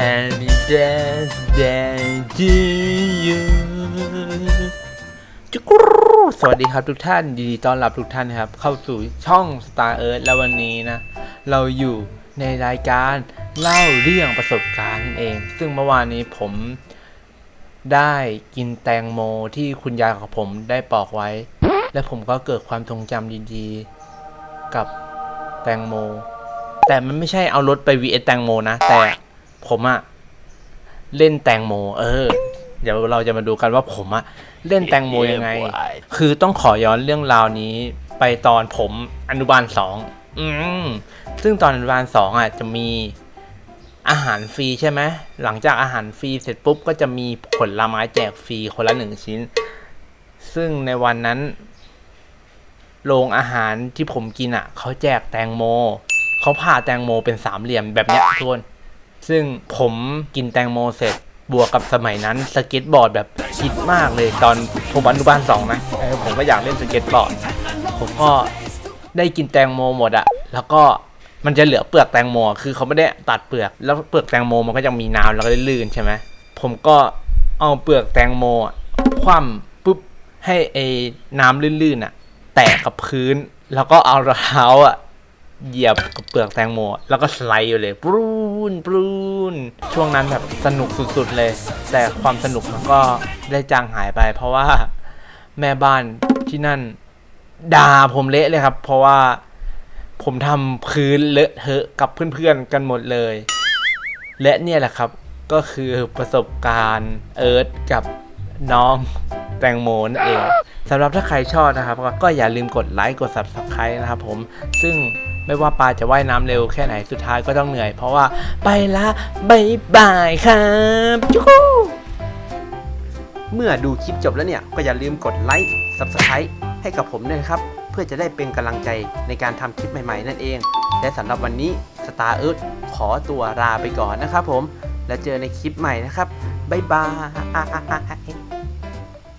Happy birthday to you จุกรูสวัสดีครับทุกท่านยินดีต้อนรับทุกท่านนะครับ เข้าสู่ช่อง Star Earth แล้ววันนี้นะ เราอยู่ในรายการเล่าเรื่องประสบการณ์นั่นเอง ซึ่งเมื่อวานนี้ผมได้กินแตงโมที่คุณยายของผมได้ปอกไว้ และผมก็เกิดความทรงจำดีๆ กับแตงโม แต่มันไม่ใช่เอารถไป vs แตงโมนะ แต่ ผมอะเล่นแตงโม เออ เดี๋ยวเราจะมาดูกันว่าผมอะเล่นแตงโมยังไง คือต้องขอย้อนเรื่องราวนี้ ไปตอนผมอนุบาลสองอืมซึ่งตอนอนุบาลสองอะจะมีอาหารฟรีใช่ไหมหลังจากอาหารฟรีเสร็จปุ๊บก็จะมีผลไม้แจกฟรีคนละหนึ่งชิ้น ซึ่งในวันนั้นโรงอาหารที่ผมกินอะเขาแจกแตงโมเขาผ่าแตงโมเป็นสามเหลี่ยมแบบเนี้ยทุกคน ซึ่งผมกินแตงโมเสร็จบวกกับสมัยนั้นสเก็ตบอร์ดแบบฮิตมากเลยตอนผมอนุบาลสองนะผมก็อยากเล่นสเก็ตบอร์ด ผมก็ได้กินแตงโมหมดอะแล้วก็มันจะเหลือเปลือกแตงโม คือเขาไม่ได้ตัดเปลือก แล้วเปลือกแตงโมมันก็ยังมีน้ำแล้วก็ลื่นใช่ไหมผมก็เอาเปลือกแตงโมคว่ำปุ๊บให้ไอ้น้ำลื่นๆอะแตกกับพื้น แล้วก็เอาเท้าอะ เหยียบกับเปลือกแตงโม แล้วก็สไลด์อยู่เลย ปรูนปรูนช่วงนั้นแบบสนุกสุดๆเลย แต่ความสนุกมันก็ได้จางหายไป เพราะว่าแม่บ้านที่นั่นด่าผมเละเลยครับ เพราะว่าผมทำพื้นเลอะเทอะกับเพื่อนๆกันหมดเลย และเนี่ยแหละครับก็คือประสบการณ์เอิร์ธกับน้องแตงโมนั่นเองสำหรับถ้าใครชอบนะครับก็ก็อย่าลืมกดไลค์กด subscribe นะครับผมซึ่ง ไม่ว่าปลาจะว่ายน้ำเร็วแค่ไหนสุดท้ายก็ต้องเหนื่อย เพราะว่าไปละบายบายครับจุ๊กเมื่อดูคลิปจบแล้วเนี่ย ก็อย่าลืมกดไลค์ Subscribe ให้กับผมด้วยครับ เพื่อจะได้เป็นกำลังใจในการทำคลิปใหม่ๆ นั่นเอง และสำหรับวันนี้ Star Earth ขอตัวลาไปก่อนนะครับผม แล้วเจอในคลิปใหม่นะครับ บ๊ายบาย